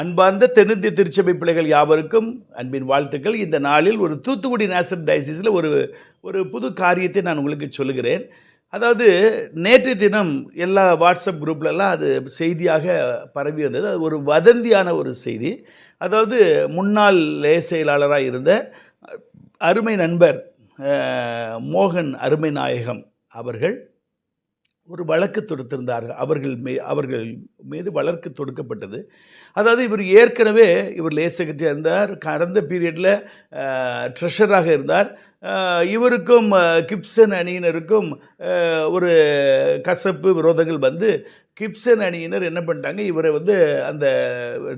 அன்பார்ந்த தென்னிந்திய திருச்சபை பிள்ளைகள் யாவருக்கும் அன்பின் வாழ்த்துக்கள். இந்த நாளில் ஒரு தூத்துக்குடி நேசர் டயசிஸில் ஒரு ஒரு புது காரியத்தை நான் உங்களுக்கு சொல்லுகிறேன். அதாவது நேற்று தினம் எல்லா வாட்ஸ்அப் குரூப்லலாம் அது செய்தியாக பரவி வந்தது. அது ஒரு வதந்தியான ஒரு செய்தி. அதாவது முன்னாள் லே செயலாளராக இருந்த அருமை நண்பர் மோகன் அருமை நாயகம் அவர்கள் ஒரு வழக்கு தொடுத்திருந்தார்கள். அவர்கள் மீ அவர்கள் மீது வழக்கு தொடுக்கப்பட்டது. அதாவது இவர் ஏற்கனவே இவர் லே செக்ரட்டரியாக இருந்தார். கடந்த பீரியடில் ட்ரெஷராக இருந்தார். இவருக்கும் கிப்சன் அணியினருக்கும் ஒரு கசப்பு விரோதங்கள் வந்து கிப்சன் அணியினர் என்ன பண்ணிட்டாங்க? இவரை வந்து அந்த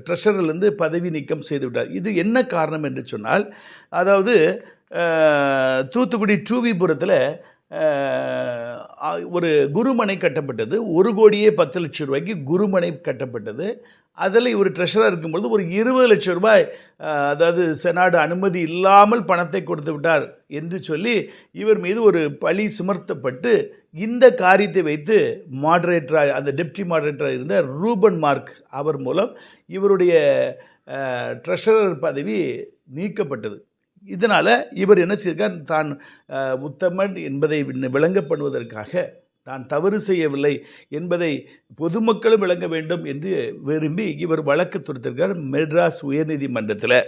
ட்ரெஷரிலிருந்து பதவி நீக்கம் செய்து விட்டார் இது என்ன காரணம் என்று சொன்னால் அதாவது தூத்துக்குடி டூவிபுரத்தில் ஒரு குருமனை கட்டப்பட்டது. ஒரு கோடியே பத்து லட்சம் ரூபாய்க்கு குருமனை கட்டப்பட்டது. அதில் இவர் ட்ரெஷராக இருக்கும்பொழுது ஒரு இருபது லட்சம் ரூபாய் அதாவது செனாடு அனுமதி இல்லாமல் பணத்தை கொடுத்து விட்டார் என்று சொல்லி இவர் மீது ஒரு பழி சுமர்த்தப்பட்டு இந்த காரியத்தை வைத்து மாடரேட்டராக அந்த டெப்டி மாடரேட்டராக இருந்த ரூபன் மார்க் அவர் மூலம் இவருடைய ட்ரெஷரர் பதவி நீக்கப்பட்டது. இதனால் இவர் என்ன செய்திருக்கார்? தான் உத்தமன் என்பதை விண்ண- விளங்கப்படுவதற்காக தான் தவறு செய்யவில்லை என்பதை பொதுமக்களும் விளங்க வேண்டும் என்று விரும்பி இவர் வழக்கு தொடுத்திருக்கார் மெட்ராஸ் உயர்நீதிமன்றத்தில்.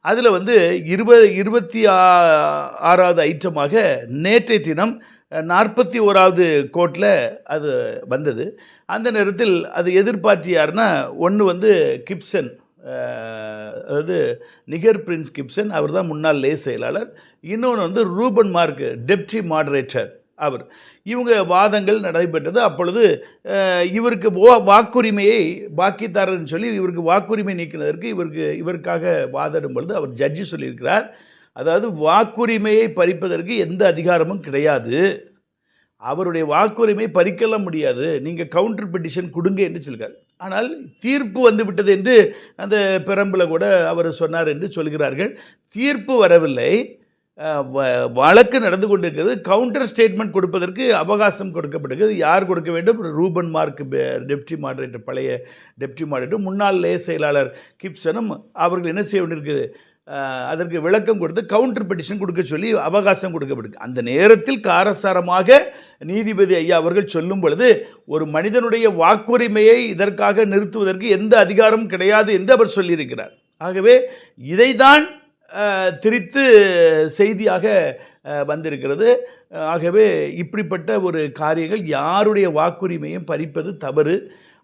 அதில் வந்து இருபது இருபத்தி ஆ- ஆறாவது ஐட்டமாக நேற்றைய தினம் நாற்பத்தி ஓராவது கோர்ட்டில் அது வந்தது. அந்த நேரத்தில் அது எதிர்பார்த்து யாருன்னா ஒன்று வந்து கிப்சன். அதாவது நிகர் பிரின்ஸ் கிப்சன் அவர் தான் முன்னாள் லே செயலாளர். இன்னொன்று வந்து ரூபன் மார்க் டெப்டி மாடரேட்டர் அவர். இவங்க வாதங்கள் நடைபெற்றது. அப்பொழுது இவருக்கு வாக்குரிமையை பாக்கித்தாரர்னு சொல்லி இவருக்கு வாக்குரிமை நீக்கினதற்கு இவருக்கு இவருக்காக வாதிடும் பொழுது அவர் ஜட்ஜி சொல்லியிருக்கிறார். அதாவது வாக்குரிமையை பறிப்பதற்கு எந்த அதிகாரமும் கிடையாது. அவருடைய வாக்குரிமை பறிக்கலாம் முடியாது. நீங்கள் கவுண்டர் பெட்டிஷன் கொடுங்க என்று சொல்கிறார். ஆனால் தீர்ப்பு வந்து விட்டது என்று அந்த பெரம்பில் கூட அவர் சொன்னார் என்று சொல்கிறார்கள். தீர்ப்பு வரவில்லை. வ- வழக்கு நடந்து கொண்டிருக்கிறது. கவுண்டர் ஸ்டேட்மெண்ட் கொடுப்பதற்கு அவகாசம் கொடுக்கப்படுகிறது. யார் கொடுக்க வேண்டும்? ரூபன் மார்க் டெப்டி மாடரேட்டர் பழைய டெப்டி மாடரேட்டர் முன்னாள் லே செயலாளர் கிப்சனும் அவர்கள் என்ன செய்ய வேண்டியிருக்குது அதற்கு விளக்கம் கொடுத்து கவுண்டர் பெட்டிஷன் கொடுக்க சொல்லி அவகாசம் கொடுக்கப்படுது அந்த நேரத்தில் காரசாரமாக நீதிபதி ஐயா அவர்கள் சொல்லும் பொழுது ஒரு மனிதனுடைய வாக்குரிமையை இதற்காக நிறுத்துவதற்கு எந்த அதிகாரமும் கிடையாது என்று அவர் சொல்லியிருக்கிறார். ஆகவே இதைதான் திரித்து செய்தியாக வந்திருக்கிறது. ஆகவே இப்படிப்பட்ட ஒரு காரியங்கள் யாருடைய வாக்குரிமையும் பறிப்பது தவறு.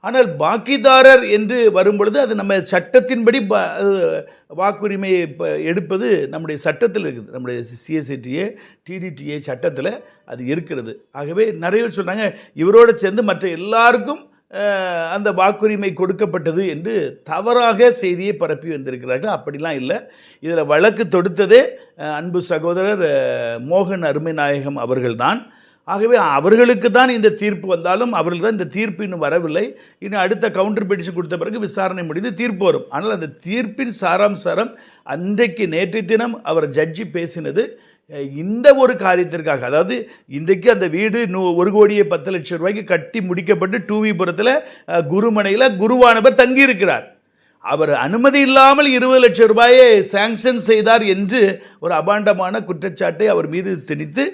ஆனால் பாக்கிதாரர் என்று வரும்பொழுது அது நம்ம சட்டத்தின்படி ப- அது வாக்குரிமையை ப- எடுப்பது நம்முடைய சட்டத்தில் இருக்குது. நம்முடைய சிஎஸ்சிடிஏ டிடிடிஏ சட்டத்தில் அது இருக்கிறது. ஆகவே நிறைய சொன்னாங்க இவரோடு சேர்ந்து மற்ற எல்லாருக்கும் அந்த வாக்குரிமை கொடுக்கப்பட்டது என்று தவறாக செய்தியை பரப்பி வந்திருக்கிறார்கள். அப்படிலாம் இல்லை. இதில் வழக்கு தொடுத்ததே அன்பு சகோதரர் மோகன் அருமைநாயகம் அவர்கள்தான். ஆகவே அவர்களுக்கு தான் இந்த தீர்ப்பு வந்தாலும் அவர்கள் தான் இந்த தீர்ப்பு இன்னும் வரவில்லை. இன்னும் அடுத்த கவுண்டர் பெட்டிஷன் கொடுத்த பிறகு விசாரணை முடிந்து தீர்ப்பு வரும். ஆனால் அந்த தீர்ப்பின் சாராம்சாரம் அன்றைக்கு நேற்று தினம் அவர் ஜட்ஜி பேசினது இந்த ஒரு காரியத்திற்காக. அதாவது இன்றைக்கு அந்த வீடு நூ ஒரு கோடியே பத்து லட்சம் ரூபாய்க்கு கட்டி முடிக்கப்பட்டு டூவிபுரத்தில் குருமனையில் குருவானவர் தங்கியிருக்கிறார். அவர் அனுமதி இல்லாமல் இருபது லட்சம் ரூபாயை சாங்ஷன் செய்தார் என்று ஒரு அபாண்டமான குற்றச்சாட்டை அவர் மீது திணித்து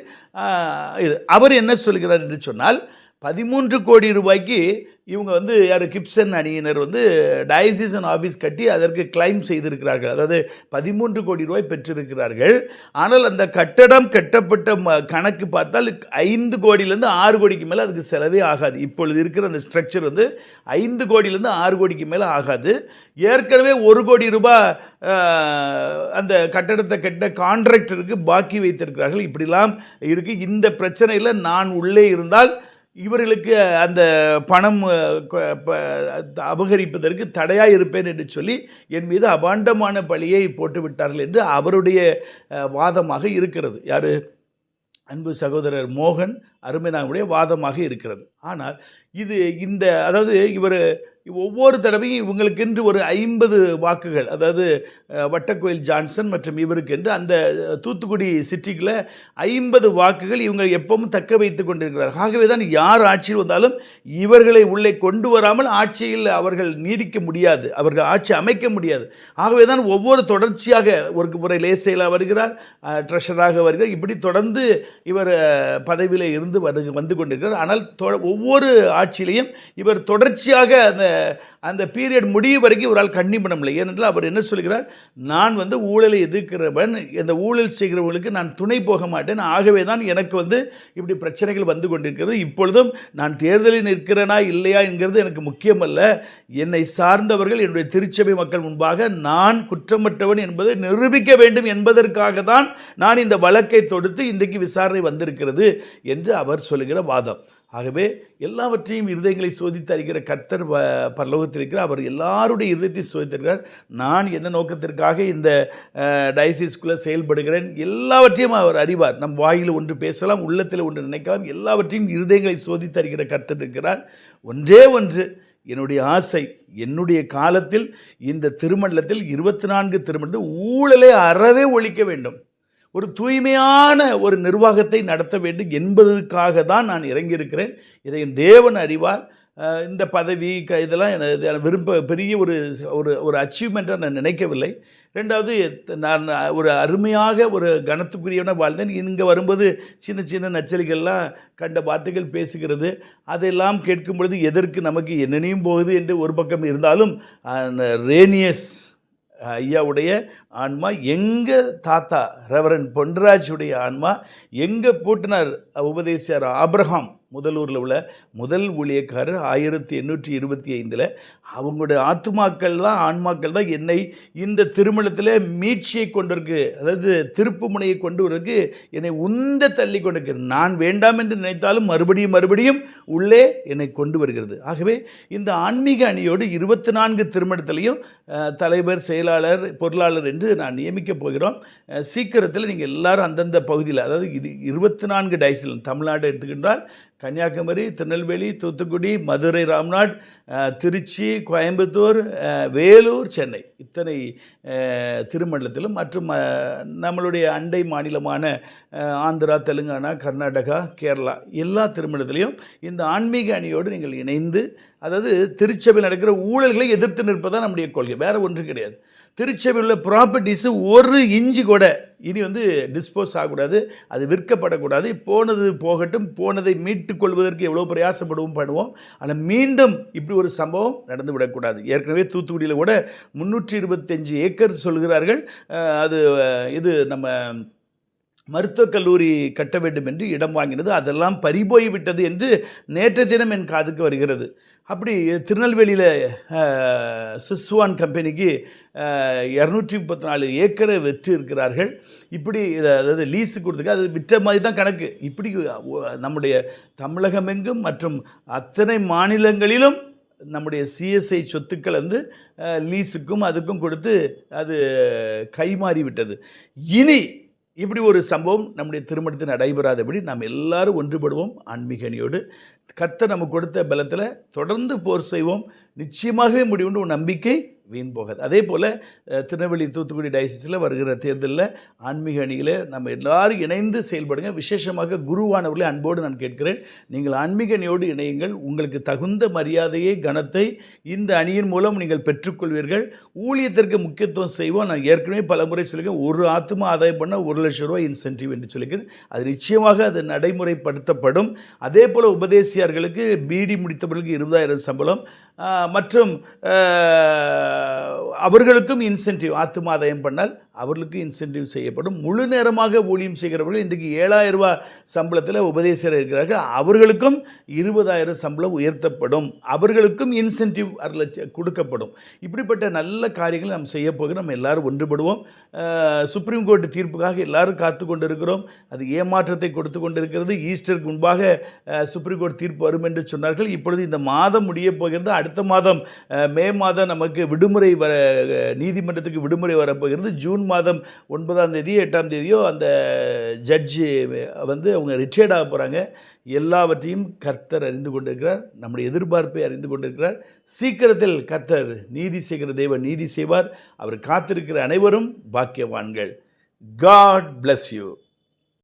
இது அவர் என்ன சொல்கிறார் என்று சொன்னால் பதிமூன்று கோடி ரூபாய்க்கு இவங்க வந்து யார்? கிப்சன் அணியினர் வந்து டயசிசன் ஆஃபீஸ் கட்டி அதற்கு கிளைம் செய்திருக்கிறார்கள். அதாவது பதிமூன்று கோடி ரூபாய் பெற்றிருக்கிறார்கள். ஆனால் அந்த கட்டடம் கட்டப்பட்ட ம- கணக்கு பார்த்தால் ஐந்து கோடியிலேருந்து ஆறு கோடிக்கு மேலே அதுக்கு செலவே ஆகாது. இப்பொழுது இருக்கிற அந்த ஸ்ட்ரக்சர் வந்து ஐந்து கோடியிலேருந்து ஆறு கோடிக்கு மேலே ஆகாது. ஏற்கனவே ஒரு கோடி ரூபாய் அந்த கட்டடத்தை கட்ட கான்ட்ராக்டருக்கு பாக்கி வைத்திருக்கிறார்கள். இப்படிலாம் இருக்குது இந்த பிரச்சனையில் நான் உள்ளே இருந்தால் இவர்களுக்கு அந்த பணம் அபகரிப்பதற்கு தடையாக இருப்பேன் என்று சொல்லி என் மீது அபாண்டமான பழியை போட்டு விட்டார்கள் என்று அவருடைய வாதமாக இருக்கிறது. யார்? அன்பு சகோதரர் மோகன் அருமைனாவுடைய வாதமாக இருக்கிறது. ஆனால் இது இந்த அதாவது இவர் ஒவ்வொரு தடவையும் இவங்களுக்கென்று ஒரு ஐம்பது வாக்குகள் அதாவது வட்டக்கோயில் ஜான்சன் மற்றும் இவருக்கென்று அந்த தூத்துக்குடி சிட்டிக்கில் ஐம்பது வாக்குகள் இவங்க எப்பவும் தக்க வைத்து கொண்டிருக்கிறார். ஆகவே தான் யார் ஆட்சியில் வந்தாலும் இவர்களை உள்ளே கொண்டு வராமல் ஆட்சியில் அவர்கள் நீடிக்க முடியாது அவர்கள் ஆட்சி அமைக்க முடியாது. ஆகவே தான் ஒவ்வொரு தொடர்ச்சியாக ஒரு முறை லேசையில் வருகிறார் ட்ரெஷராக வருகிறார். இப்படி தொடர்ந்து இவர் பதவியில் இருந்து வந்து வந்து கொண்டிருக்கிறார். ஆனால் ஒவ்வொரு ஆட்சியிலையும் இவர் தொடர்ச்சியாக அந்த அந்த பீரியட் முடியும் வரைக்கும் இவரால் கண்ணி பண்ண முடியல ஏனென்றால் அவர் என்ன சொல்கிறார்? நான் வந்து ஊழலை எதிர்க்கிறவன். இந்த ஊழல் செய்கிறவர்களுக்கு நான் துணை போக மாட்டேன். ஆகவே தான் எனக்கு வந்து இப்படி பிரச்சனைகள் வந்து கொண்டிருக்கிறது. இப்பொழுதும் நான் தேர்தலில் நிற்கிறேனா இல்லையா என்கிறது எனக்கு முக்கியமல்ல. என்னை சார்ந்தவர்கள் என்னுடைய திருச்சபை மக்கள் முன்பாக நான் குற்றமற்றவன் என்பதை நிரூபிக்க வேண்டும் என்பதற்காக தான் நான் இந்த வழக்கை தொடுத்து இன்றைக்கு விசாரணை வந்திருக்கிறது என்று அவர் சொல்லுகிற வாதம். ஆகவே எல்லாவற்றையும் இருதயங்களை சோதித்து அறிகிற கர்த்தர் வ- பரலோகத்தில் இருக்கிற அவர் எல்லாருடைய இருதயத்தை சோதித்திருக்கிறார். நான் என்ன நோக்கத்திற்காக இந்த டயசிஸ்குள்ளே செயல்படுகிறேன்? எல்லாவற்றையும் அவர் அறிவார். நம் வாயில் ஒன்று பேசலாம் உள்ளத்தில் ஒன்று நினைக்கலாம். எல்லாவற்றையும் இருதயங்களை சோதித்து அறிகிற கர்த்தர் இருக்கிறார். ஒன்றே ஒன்று. என்னுடைய ஆசை என்னுடைய காலத்தில் இந்த திருமண்டலத்தில் இருபத்தி நான்கு திருமணத்தில் ஊழலை அறவே ஒழிக்க வேண்டும். ஒரு தூய்மையான ஒரு நிர்வாகத்தை நடத்த வேண்டும் என்பதற்காக தான் நான் இறங்கியிருக்கிறேன். இதை என் தேவன் அறிவார். இந்த பதவி க இதெல்லாம் எனக்கு விரும்ப பெரிய ஒரு ஒரு ஒரு அச்சீவ்மெண்ட்டாக நான் நினைக்கவில்லை. ரெண்டாவது நான் ஒரு அருமையாக ஒரு கணத்துக்குரியவன வாழ்ந்தேன். இங்கே வரும்போது சின்ன சின்ன நச்சரிகள்லாம் கண்ட வார்த்தைகள் பேசுகிறது. அதெல்லாம் கேட்கும் பொழுது எதற்கு நமக்கு என்னென்னையும் போகுது என்று ஒரு பக்கம் இருந்தாலும் ரேனியஸ் ஐயாவுடைய ஆன்மா எங்கள் தாத்தா ரெவரன் பொன்ராஜுடைய ஆன்மா எங்கள் பூட்டினார் உபதேசியார் ஆப்ரஹாம் முதலூரில் உள்ள முதல் ஊழியக்காரர் ஆயிரத்தி எண்ணூற்றி இருபத்தி ஐந்தில். அவங்களுடைய ஆத்துமாக்கள் தான் ஆன்மாக்கள் தான் என்னை இந்த திருமணத்தில் மீட்சியை கொண்டிருக்கு. அதாவது திருப்பு முனையை கொண்டு வரதுக்கு என்னை உந்த தள்ளி கொண்டிருக்கு. நான் வேண்டாம் என்று நினைத்தாலும் மறுபடியும் மறுபடியும் உள்ளே என்னை கொண்டு வருகிறது. ஆகவே இந்த ஆன்மீக அணியோடு இருபத்தி நான்கு திருமணத்திலையும் தலைவர் செயலாளர் பொருளாளர் என்று நான் நியமிக்கப் போகிறோம். சீக்கிரத்தில் நீங்கள் எல்லாரும் அந்தந்த பகுதியில் அதாவது இது இருபத்தி நான்கு டைசில் தமிழ்நாடு எடுத்துக்கின்றால் கன்னியாகுமரி திருநெல்வேலி தூத்துக்குடி மதுரை ராம்நாட் திருச்சி கோயம்புத்தூர் வேலூர் சென்னை. இத்தனை திருமண்டலத்திலும் மற்றும் நம்மளுடைய அண்டை மாநிலமான ஆந்திரா தெலுங்கானா கர்நாடகா கேரளா எல்லா திருமணத்திலையும் இந்த ஆன்மீக அணியோடு நீங்கள் இணைந்து அதாவது திருச்சபையில் நடக்கிற ஊழல்களை எதிர்த்து நிற்பதான் நம்முடைய கொள்கை. வேறு ஒன்று கிடையாது. திருச்சபையில் உள்ள ப்ராப்பர்ட்டிஸு ஒரு இஞ்சி கூட இனி வந்து டிஸ்போஸ் ஆகக்கூடாது அது விற்கப்படக்கூடாது. போனது போகட்டும் போனதை மீட்டுக் கொள்வதற்கு எவ்வளோ பிரயாசப்படுவோம் பண்ணுவோம். ஆனால் மீண்டும் இப்படி ஒரு சம்பவம் நடந்து விடக்கூடாது. ஏற்கனவே தூத்துக்குடியில் கூட முந்நூற்றி இருபத்தஞ்சு ஏக்கர் சொல்கிறார்கள். அது இது நம்ம மருத்துவக் கல்லூரி கட்ட வேண்டும் என்று இடம் வாங்கினது. அதெல்லாம் பறிபோய் விட்டது என்று நேற்று தினம் என் காதுக்கு வருகிறது. அப்படி திருநெல்வேலியில் சிஸ்வான் கம்பெனிக்கு இரநூற்றி முப்பத்தி நாலு ஏக்கரை வெற்றி இருக்கிறார்கள். இப்படி இதை அதாவது லீஸு கொடுத்துருக்கு அது விற்ற மாதிரி தான் கணக்கு. இப்படி நம்முடைய தமிழகமெங்கும் மற்றும் அத்தனை மாநிலங்களிலும் நம்முடைய சிஎஸ்ஐ சொத்துக்கள் வந்து லீஸுக்கும் அதுக்கும் கொடுத்து அது கைமாறிவிட்டது. இனி இப்படி ஒரு சம்பவம் நம்முடைய திருமணத்தில் நடைபெறாதபடி நாம் எல்லாரும் ஒன்றுபடுவோம் ஆன்மீக அணியோடு. கர்த்தர் நமக்கு கொடுத்த பலத்தில் தொடர்ந்து போர் செய்வோம். நிச்சயமாகவே முடிவுண்டு. ஒரு நம்பிக்கை வீண் போகாது. அதே போல் திருநெல்வேலி தூத்துக்குடி டயசிஸில் வருகிற தேர்தலில் ஆன்மீக அணியில் நம்ம எல்லாரும் இணைந்து செயல்படுங்க. விசேஷமாக குருவானவர்களை அன்போடு நான் கேட்கிறேன். நீங்கள் ஆன்மீக அணியோடு இணையுங்கள். உங்களுக்கு தகுந்த மரியாதையை கனத்தை இந்த அணியின் மூலம் நீங்கள் பெற்றுக்கொள்வீர்கள். ஊழியத்திற்கு முக்கியத்துவம் செய்வோம். நான் ஏற்கனவே பல முறை சொல்லியிருக்கேன். ஒரு ஆத்மா ஆதாயம் பண்ண ஒரு லட்சம் ரூபாய் இன்சென்டிவ் என்று சொல்லியிருக்கேன். அது நிச்சயமாக அது நடைமுறைப்படுத்தப்படும். அதே போல் உபதேசியார்களுக்கு பிடி முடித்தவர்களுக்கு இருபதாயிரம் சம்பளம். மற்றும் அவர்களுக்கும் இன்சென்டிவ் ஆத்துமாதயம் பண்ணால் அவர்களுக்கு இன்சென்டிவ் செய்யப்படும். முழு நேரமாக ஊழியம் செய்கிறவர்கள் இன்றைக்கு ஏழாயிரம் ரூபாய் சம்பளத்தில் உபதேசர் இருக்கிறார்கள். அவர்களுக்கும் இருபதாயிரம் சம்பளம் உயர்த்தப்படும். அவர்களுக்கும் இன்சென்டிவ் அரை கொடுக்கப்படும். இப்படிப்பட்ட நல்ல காரியங்களை நாம் செய்ய போகிறோம் நம்ம எல்லாரும் ஒன்றுபடுவோம். சுப்ரீம் கோர்ட் தீர்ப்புக்காக எல்லாரும் காத்து கொண்டிருக்கிறோம். அது ஏமாற்றத்தை கொடுத்து கொண்டிருக்கிறது. ஈஸ்டருக்கு முன்பாக சுப்ரீம் கோர்ட் தீர்ப்பு வரும் என்று சொன்னார்கள். இப்பொழுது இந்த மாதம் முடிய போகிறது. அடுத்த மாதம் மே மாதம் நமக்கு விடுமுறை வர நீதிமன்றத்துக்கு விடுமுறை வரப்போகிறது ஜூன் மாதம் ஒன்பதாம் தேதி எட்டாம் தேதியோ அந்த ஜட்ஜு வந்து அவங்க ரிட்டையர்ட் ஆக போகிறாங்க எல்லாவற்றையும் கர்த்தர் அறிந்து கொண்டிருக்கிறார். நம்முடைய எதிர்பார்ப்பை அறிந்து கொண்டிருக்கிறார். சீக்கிரத்தில் கர்த்தர் நீதி செய்கிற தெய்வ நீதி செய்வார். அவர் காத்திருக்கிற அனைவரும் பாக்கியவான்கள். God bless you